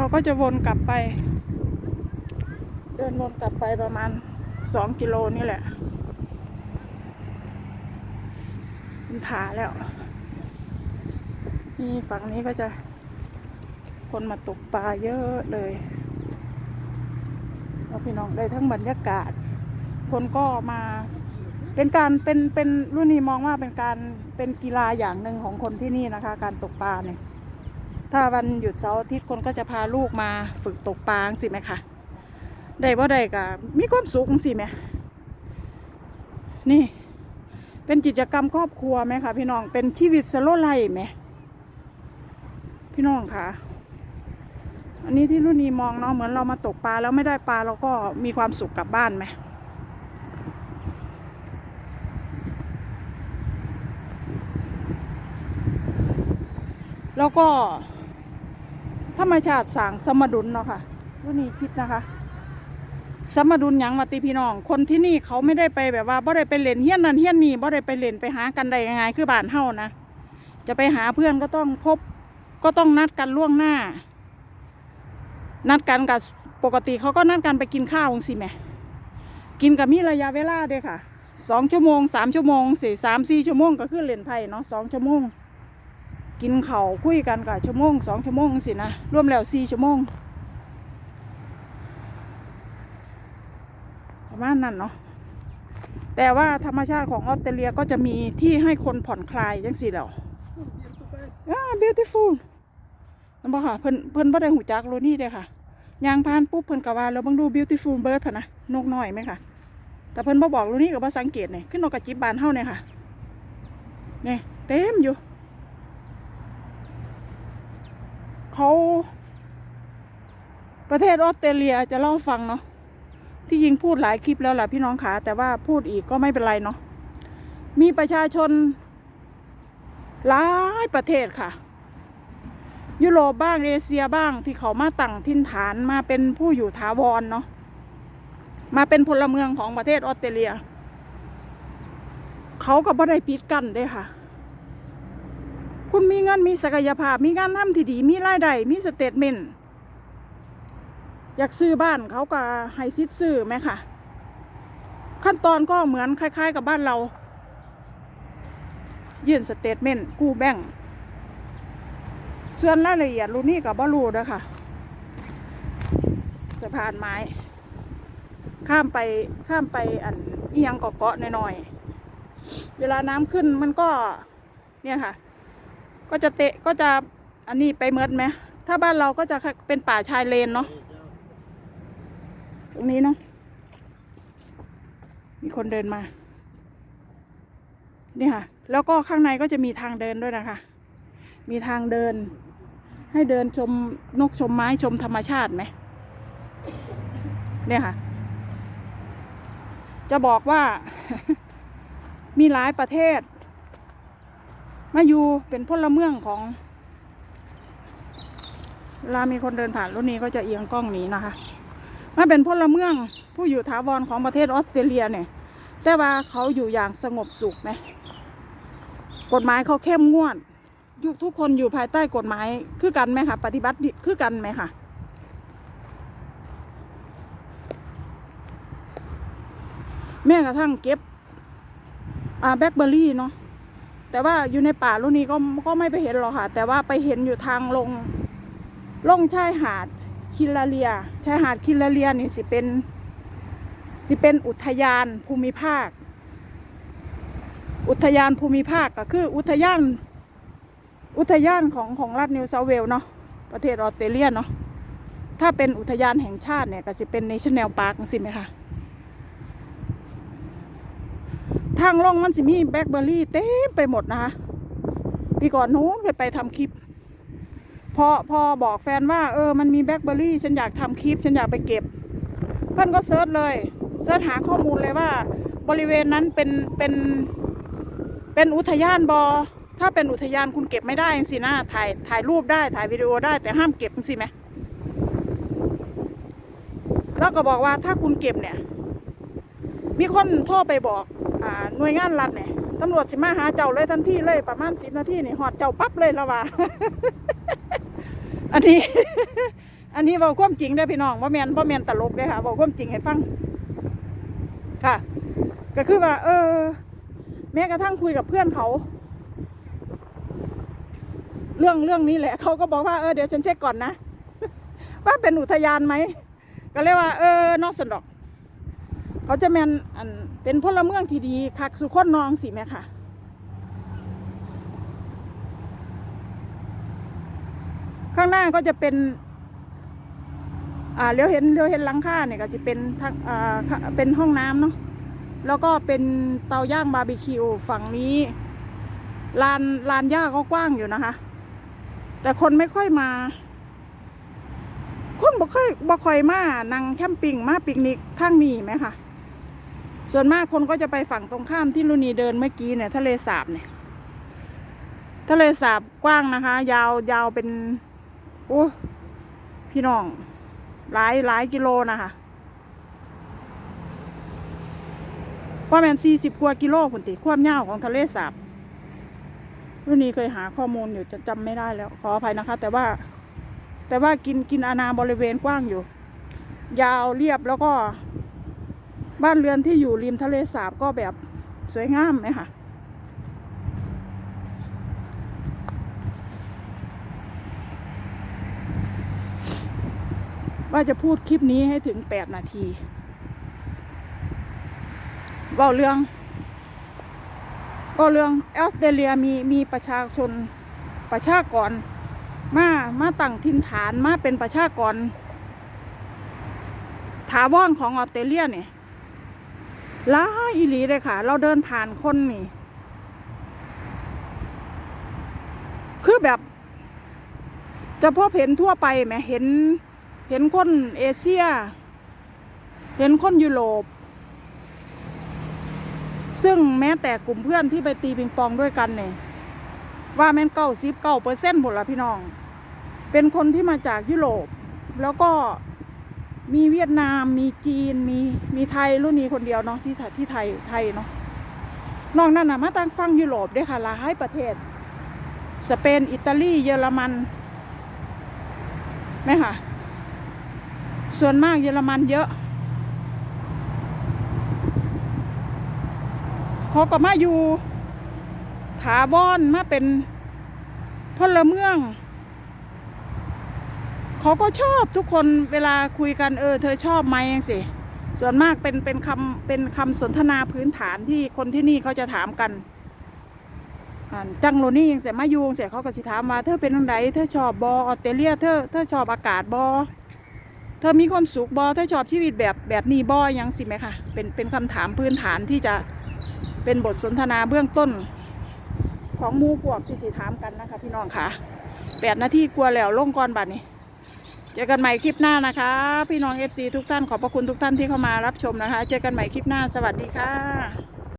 เราก็จะวนกลับไป เดินวนกลับไปประมาณสองกิโลนี่แหละเป็นผาแล้ว นี่ฝั่งนี้ก็จะคนมาตกปลาเยอะเลยเราพี่น้องได้ทั้งบรรยากาศ คนก็มาเป็นการเป็นเป็นรุ่นนี้มองว่าเป็นการเป็นกีฬาอย่างหนึ่งของคนที่นี่นะคะ การตกปลาเนี่ย ถ้าวันหยุดเสาร์อาทิตย์คนก็จะพาลูกมาฝึกตกปลาสิไหมคะได้บ่ได้ก็มีความสุขสิไหมนี่ เป็นกิจกรรมครอบครัวไหมคะพี่น้องเป็นชีวิตสโลไลไหมพี่น้องค่ะอันนี้ที่รุ่นนี้มองเนาะเหมือนเรามาตกปลาแล้วไม่ได้ปลาเราก็มีความสุขกลับบ้านไหมแล้วก็ ธรรมชาติสร้างสมดุลเนาะค่ะรุ่นนี้คิดนะคะ สมดุลหยังมาติพี่น้อง คนที่นี่เขาไม่ได้ไปแบบว่าบ่ได้ไปเล่นเฮี้ยนนั่นเฮี้ยนนี่บ่ได้ไปเล่นไปหากันได้ยังไงคือบ้านเฮานะจะไปหาเพื่อนก็ต้องพบก็ต้องนัดกันล่วงหน้า นัดกันกับปกติเขาก็นัดกันไปกินข้าวงสิแหม่กินกับมีระยะเวลาด้วยค่ะสองชั่วโมงสามชั่วโมงสี่สามสี่ชั่วโมงก็คือเล่นไพ่เนาะสองชั่วโมง กินเขาคุยกันกับชั่วโมงสองชั่วโมงสินะรวมแล้วสี่ชั่วโมงประมาณนั้นเนาะแต่ว่าธรรมชาติของออสเตรเลียก็จะมีที่ให้คนผ่อนคลายจังสิแล้วอ่า beautiful นั่นบ่ค่ะเพิ่นเพิ่นบ่ได้หูจักโลนี่เด้อค่ะยางพานปุ๊บเพิ่นก็ว่าแล้วเบิ่งดู beautiful bird พะนะนกน้อยไหมค่ะ แต่เพิ่นบ่บอกโลนี่ก็บ่สังเกตเนี่ยขึ้นนกกระจิบบานเฮาเนี่ยค่ะเนี่ยเต็มอยู่ เขาประเทศออสเตรเลียจะเล่าฟังเนาะที่ยิงพูดหลายคลิปแล้วล่ะพี่น้องขาแต่ว่าพูดอีกก็ไม่เป็นไรเนาะมีประชาชนหลายประเทศค่ะ ยุโรปบ้างเอเชียบ้างที่เขามาตั้งถิ่นฐานมาเป็นผู้อยู่ถาวรเนาะมาเป็นพลเมืองของประเทศออสเตรเลีย เขาก็บ่ได้ปิดกั้นด้วยค่ะ คุณมีเงินมีศักยภาพ มีงานทำที่ดี มีรายได้มีสเตทเมนต์อยากซื้อบ้านเขาก็ให้ซิดซื้อไหมค่ะ ขั้นตอนก็เหมือนคล้าย ๆ กับบ้านเรา ยื่นสเตทเมนต์กู้แบงก์ส่วนรายละเอียดรู้นี่กับบ่รู้เด้อค่ะสะพานไม้ ข้ามไปข้ามไปอันเอียงเกาะๆหน่อยๆเวลาน้ำขึ้นมันก็เนี่ยค่ะ ก็จะเตะก็จะอันนี้ไปเมิดไหมถ้าบ้านเราก็จะเป็นป่าชายเลนเนาะตรงนี้เนาะมีคนเดินมา นี่ค่ะ แล้วก็ข้างในก็จะมีทางเดินด้วยนะคะ มีทางเดิน ให้เดินชมนกชมไม้ชมธรรมชาติไหมเนี่ยค่ะ จะบอกว่ามีหลายประเทศ มาอยู่เป็นพลเมืองของเวลามีคนเดินผ่านรถนี้ก็จะเอียงกล้องนี้นะคะมาเป็นพลเมืองผู้อยู่ถาวรของประเทศออสเตรเลียเนี่ย แต่ว่าเขาอยู่อย่างสงบสุขไหมกฎหมายเขาเข้มงวดยุทุกคนอยู่ภายใต้กฎหมายคือกันไหมคะปฏิบัติคือกันไหมคะแม้กระทั่งเก็บอ่าแบล็คเบอร์รี่เนาะ แต่ว่าอยู่ในป่ารุ่นนี้ก็ก็ไม่ไปเห็นหรอกค่ะ แต่ว่าไปเห็นอยู่ทางลงลงชายหาดคิลาเลียชายหาดคิลาเลียนี่สิเป็น สิเป็นอุทยานภูมิภาค อุทยานภูมิภาคก็คืออุทยานอุทยานของของรัฐนิวเซาเวลส์เนาะประเทศออสเตรเลียเนาะถ้าเป็นอุทยานแห่งชาติเนี่ยก็สิเป็นเนชั่นแนลพาร์คสิไหมคะ ทางลงมันสิมีแบล็คเบอร์รี่เต็มไปหมดนะคะพี่ก่อนนู้นเคยไปทำคลิป พอพอบอกแฟนว่าเออมันมีแบล็คเบอร์รี่ฉันอยากทำคลิป ฉันอยากไปเก็บ เพื่อนก็เซิร์ชเลยเซิร์ชหาข้อมูลเลยว่า บริเวณนั้นเป็นเป็นเป็นอุทยานบอถ้าเป็นอุทยานคุณเก็บไม่ได้สินะถ่ายถ่ายรูปได้ถ่ายวิดีโอได้แต่ห้ามเก็บสิไหมแล้วก็บอกว่าถ้าคุณเก็บเนี่ย มีคนโทรไปบอก หน่วยงานรัฐเนี่ยตำรวจสิมาหาเจ้าเลยทันทีเลยประมาณสิบนาทีนี่หอดเจ้าปั๊บเลยล้วว่าอันนี้ อันนี้บอกความจริงเด้พี่น้องว่าแมนว่าแมนตลกเด้ค่ะบอกความจริงให้ฟัง ค่ะ ก็คือว่า เออ แม้กระทั่งคุยกับเพื่อนเขา เรื่องเรื่องนี้แหละเขาก็บอกว่าเออเดี๋ยวฉันเช็คก่อนนะว่าเป็นอุทยานไหมก็เรียกว่าเออนอกสนดอก เขาจะแมนอันเป็นพลเมืองที่ดีคักสุคนนองสิแม่ค่ะ ข้างหน้าก็จะเป็นอ่าเลี้ยวเห็นเลี้ยวเห็นหลังคาเนี่ยก็จะเป็นทางอ่าเป็นห้องน้ำเนาะแล้วก็เป็นเตาย่างบาร์บีคิวฝั่งนี้ลานลานหญ้าก็กว้างอยู่นะคะ แต่คนไม่ค่อยมา คนบ่ค่อยบ่ค่อยมานั่งแคมปิ้งมาปิกนิกทางนี้ไหมคะ ส่วนมากคนก็จะไปฝั่งตรงข้ามที่ลุนีเดินเมื่อกี้เนี่ยทะเลสาบเนี่ยทะเลสาบกว้างนะคะ ยาวยาวเป็นโอ้พี่น้องหลายหลายกิโลนะคะว่าแมนสี่สิบกว่ากิโลคุณติความยาวของทะเลสาบรุ่นนี้เคยหาข้อมูลอยู่จะจำไม่ได้แล้ว ขออภัยนะคะ แต่ว่า แต่ว่ากินกินอาณาบริเวณกว้างอยู่ ยาวเรียบแล้วก็ บ้านเรือนที่อยู่ริมทะเลสาบก็แบบสวยงามไหมคะว่าจะพูดคลิปนี้ให้ถึงแปดนาทีว่าเรื่องเว่าเรื่องออสเตรเลียมีมีประชาชนประชากร มามาตั้งถิ่นฐานมาเป็นประชากรถาวรของออสเตรเลียเนี่ย ลาอีหลีเลยค่ะ เราเดินผ่านคนนี่ คือแบบ จะพบเห็นทั่วไปไหมเห็น เห็นคนเอเชีย เห็นคนยุโรป ซึ่งแม้แต่กลุ่มเพื่อนที่ไปตีปิงปองด้วยกันเนี่ย ว่าแม่นเก้าสิบเก้าเปอร์เซ็นต์หมดละพี่น้อง เป็นคนที่มาจากยุโรป แล้วก็ มีเวียดนามมีจีนมีมีไทยรุ่นนี้คนเดียวเนาะที่ทยที่ไทยไทยเนาะนอกนั้นนะมาตั้งฟังยุโรปด้วยค่ะหลายประเทศ สเปนอิตาลีเยอรมันไหมค่ะ ส่วนมากเยอรมันเยอะเขาก็มาอยู่ถาบอนมาเป็นพลเมือง เขาก็ชอบทุกคนเวลาคุยกันเออ เธอชอบไหมยังสิส่วนมากเป็นเป็นคำเป็นคำสนทนาพื้นฐานที่คนที่นี่เขาจะถามกันจังโรนี่ยังเสียมายูงเสียเขาก็สิถามว่าเธอเป็นทังไดเธอชอบบอออสเตรเลียเธอเธอชอบอากาศบอเธอมีความสุขบอเธอชอบชีวิตแบบแบบนี้บอยังสิไหมคะเป็นเป็นคำถามพื้นฐานที่จะเป็นบทสนทนาเบื้องต้น ของมูพวกที่สิถามกันนะคะพี่น้องค่ะแปดนาทีกลัวแล้วลงก่อนบัดนี้ เจอกันใหม่คลิปหน้านะคะ พี่น้อง FC ทุกท่านขอบพระคุณทุกท่านที่เข้ามารับชมนะคะ เจอกันใหม่คลิปหน้าสวัสดีค่ะ